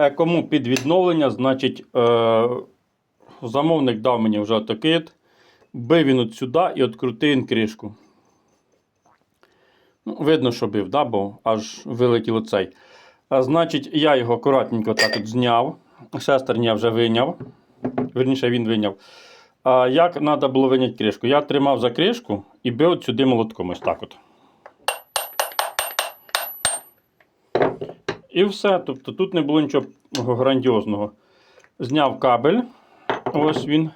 Е, Кому під відновлення, значить, е, замовник дав мені вже такий. Бив він от сюди і відкрутив він кришку. Ну, видно, що бив, да, бо аж вилетіло цей. А, значить, я його акуратненько так от зняв. Шестерня я вже виняв. Верніше, він виняв. А як треба було виняти кришку? Я тримав за кришку і бив от сюди молотком. Ось так от. І все. Тобто тут не було нічого грандіозного. Зняв кабель. Ось він.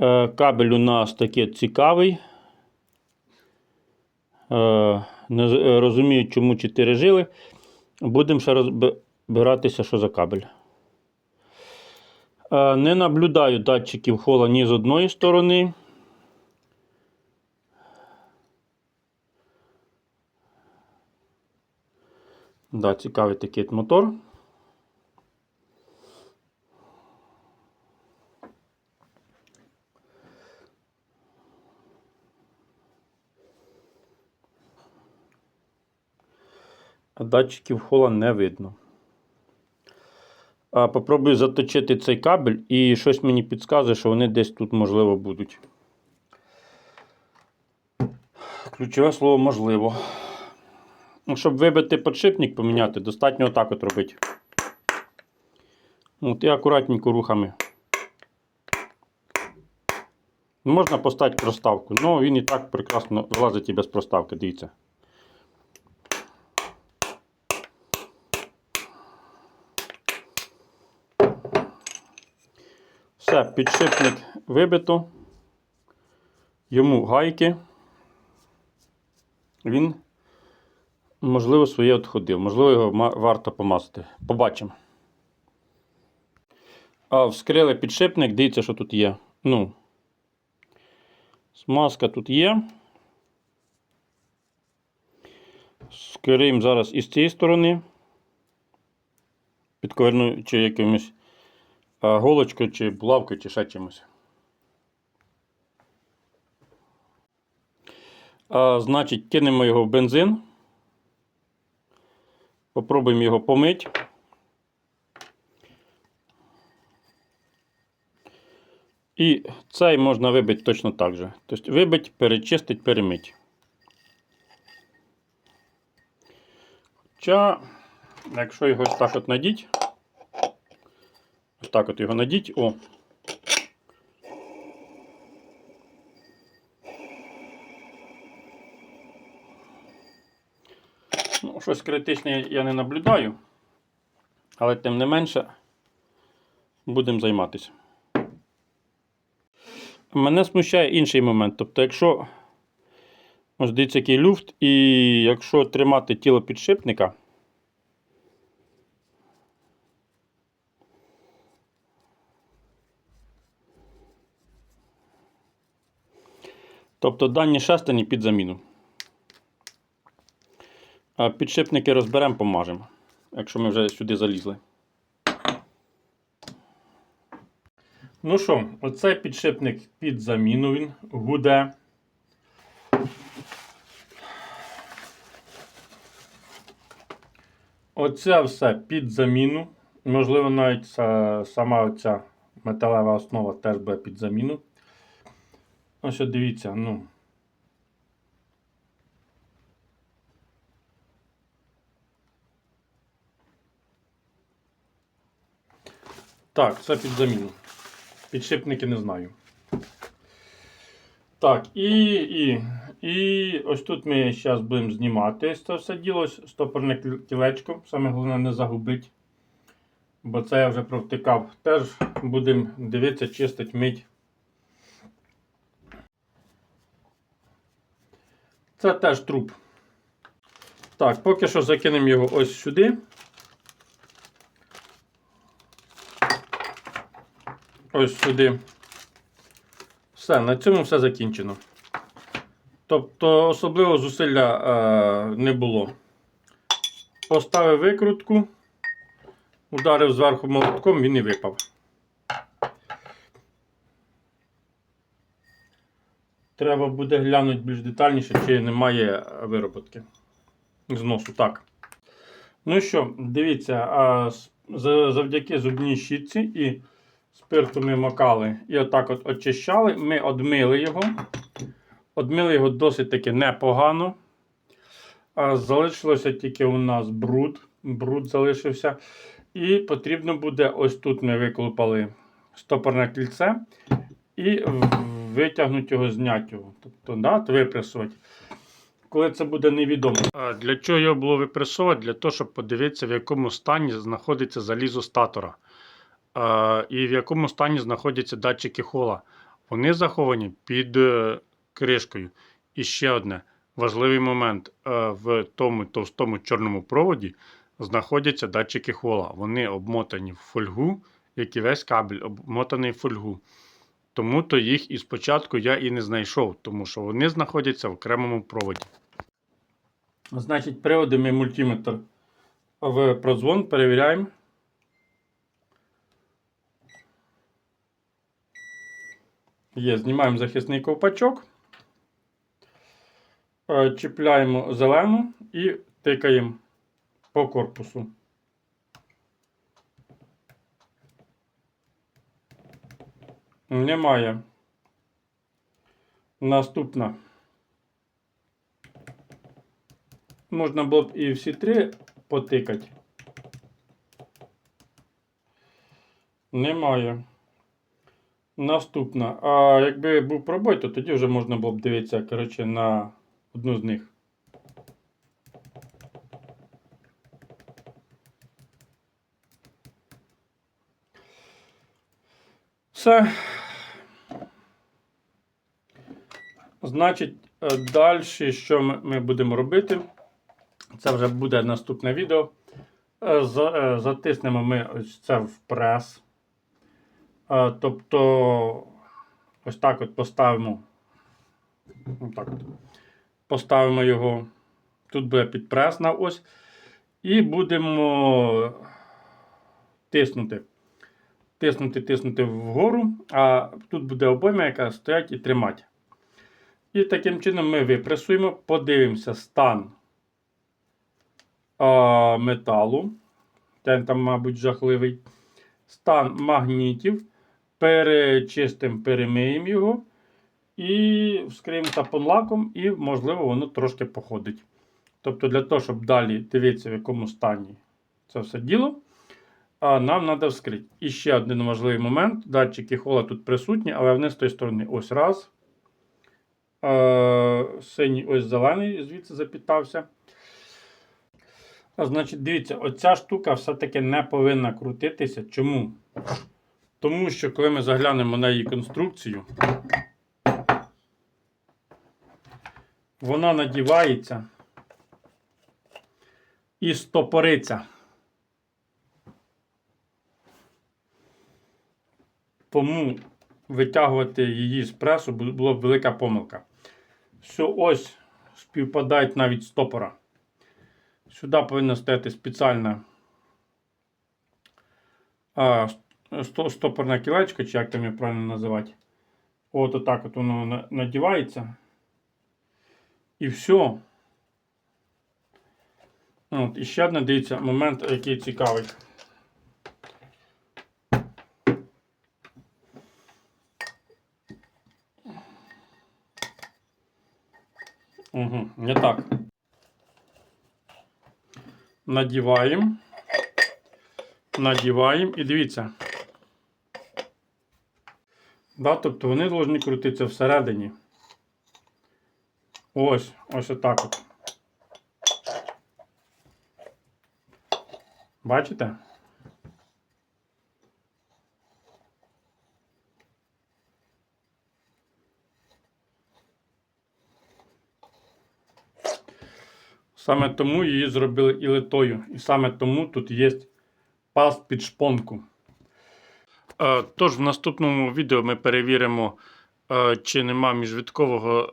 Е, Кабель у нас такий цікавий. Е, Не е, розумію, чому 4 жили. Будемо ще розбиратися, що за кабель. Не наблюдаю датчиків хола ні з одної сторони. Да, цікавий такий мотор. Датчиків хола не видно. А, попробую заточити цей кабель і щось мені підказує, що вони десь тут можливо будуть. Ключове слово можливо. Ну, Щоб вибити подшипник поміняти, достатньо отак от робити. От і акуратненько рухами. Можна поставити проставку, але він і так прекрасно влазить і без проставки, дивіться. Все, підшипник вибито. Йому гайки. Він, можливо, своє відходив. Можливо, його варто помазати. Побачимо. А, вскрили підшипник, дивіться, що тут є. Ну, смазка тут є. Скриємо зараз із цієї сторони. Підковернуючи якимось а, голочкою чи булавкою, чи ще чимось. А, значить, кинемо його в бензин. Попробуємо його помити. І цей можна вибити точно так же. Тобто вибити, перечистити, перемити. Хоча, якщо його ось так от надіть, ось так от його надіть, о. Ну, щось критичне я не наблюдаю, але тим не менше будемо займатися. Мене смущає інший момент. Тобто, якщо ось дивіться, який люфт, і якщо тримати тіло підшипника, тобто дані шестерні під заміну. Підшипники розберемо, помажемо, якщо ми вже сюди залізли. Ну що, оцей підшипник під заміну він гуде. Оце все під заміну. Можливо, навіть са- сама оця металева основа теж буде під заміну. Ось от дивіться, ну. Так, це під заміну. Підшипники не знаю. Так, і, і, і ось тут ми зараз будемо знімати це все діло, стопорне кіл- кілечко. Саме головне не загубити. Бо це я вже провтикав. Теж будемо дивитися, чистить мить. Це теж труп. Так, поки що закинемо його ось сюди. Ось сюди. Все, на цьому все закінчено. Тобто особливо зусилля е, не було. Поставив викрутку, ударив зверху молотком, він і випав. Треба буде глянути більш детальніше, чи немає вироботки. Зносу. Так. Ну що, дивіться, завдяки зубній щітці і спирту ми макали і отак от очищали. Ми одмили його. Одмили його досить таки непогано. А залишилося тільки у нас бруд. Бруд залишився. І потрібно буде ось тут ми виклупали стопорне кільце і витягнути його, зняти його. Тобто, да, випресувати. Коли це буде невідомо. А для чого його було випресовувати? Для того, щоб подивитися, в якому стані знаходиться залізо статора. А, і в якому стані знаходяться датчики хола. Вони заховані під е, кришкою. І ще одне важливий момент: Е, в тому товстому чорному проводі знаходяться датчики хола. Вони обмотані в фольгу, як і весь кабель обмотаний в фольгу. Тому то їх і спочатку я і не знайшов, тому що вони знаходяться в окремому проводі. Значить, приводи ми мультиметр в прозвон перевіряємо. Є, знімаємо захисний ковпачок, Е, чіпляємо зелену і тикаємо по корпусу. Немає. Наступна. Можна було б і всі три потикати. Немає. Наступна. А якби був пробой, то тоді вже можна було б дивитися, коротше, на одну з них. Все. Значить, далі, що ми, будемо робити? Це вже буде наступне відео. Е, е, Затиснемо ми ось це в прес. Тобто, ось так от поставимо. Отак от. Поставимо його. Тут буде підпрес на ось. І будемо тиснути. Тиснути, тиснути вгору, а тут буде обойма, яка стоять і тримати. І таким чином ми випресуємо, подивимося стан а, металу. Там, мабуть, жахливий. Стан магнітів. Перечистимо, перемиємо його. І вскриємо тапон-лаком, і, можливо, воно трошки походить. Тобто, для того, щоб далі дивитися, в якому стані це все діло, нам треба вскрити. І ще один важливий момент: датчики хола тут присутні, але вони з тої сторони ось раз. Синій ось зелений, звідси запітався. Значить, дивіться, оця штука все-таки не повинна крутитися. Чому? Тому що, коли ми заглянемо на її конструкцію, вона надівається і стопориться. Тому витягувати її з пресу бу- було б велика помилка. Все ось співпадають навіть стопора. Сюди повинна стояти спеціальна стопорне кілечко, чи як там його правильно називати. От отак от воно надівається. І все. От, і ще одне, дивіться, момент, який цікавий. Угу, не так. Надіваємо. Надіваємо і дивіться. Да, тобто вони повинні крутитися всередині. Ось, ось отак от. Бачите? Саме тому її зробили і литою. І саме тому тут є паз під шпонку. Е, Тож в наступному відео ми перевіримо, е, чи нема міжвідкового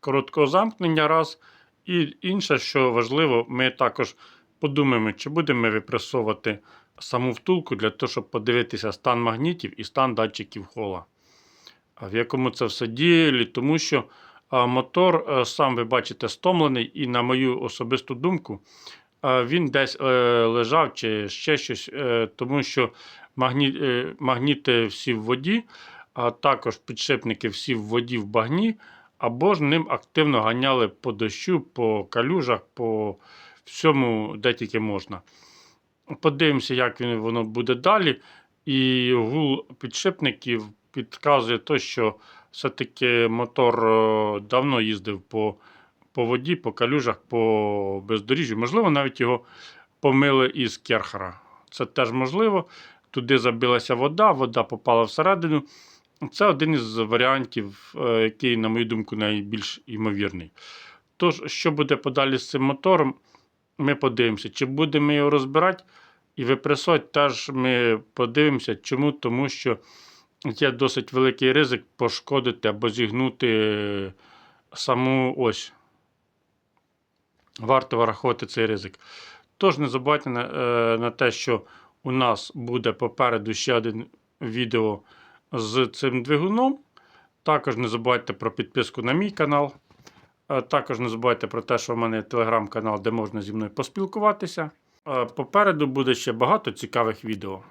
короткого замкнення раз. І інше, що важливо, ми також подумаємо, чи будемо ми випресовувати саму втулку для того, щоб подивитися стан магнітів і стан датчиків хола. В якому це все діялі, тому що мотор, е, сам ви бачите, стомлений, і на мою особисту думку, він десь лежав чи ще щось, тому що магні, е, магніти всі в воді, а також підшипники всі в воді в багні, або ж ним активно ганяли по дощу, по калюжах, по всьому, де тільки можна. Подивимося, як воно буде далі. І гул підшипників підказує те, що все-таки мотор е, давно їздив по, по воді, по калюжах, по бездоріжжю. Можливо, навіть його помили із керхера. Це теж можливо. Туди забилася вода, вода попала всередину. Це один із варіантів, е, який, на мою думку, найбільш ймовірний. Тож, що буде подалі з цим мотором, ми подивимося, чи будемо його розбирати і випресувати, теж ми подивимося. Чому? Тому що є досить великий ризик пошкодити або зігнути саму ось. Варто враховувати цей ризик. Тож не забувайте на, е, на те, що у нас буде попереду ще один відео з цим двигуном. Також не забувайте про підписку на мій канал. Е, Також не забувайте про те, що в мене є телеграм-канал, де можна зі мною поспілкуватися. Е, Попереду буде ще багато цікавих відео.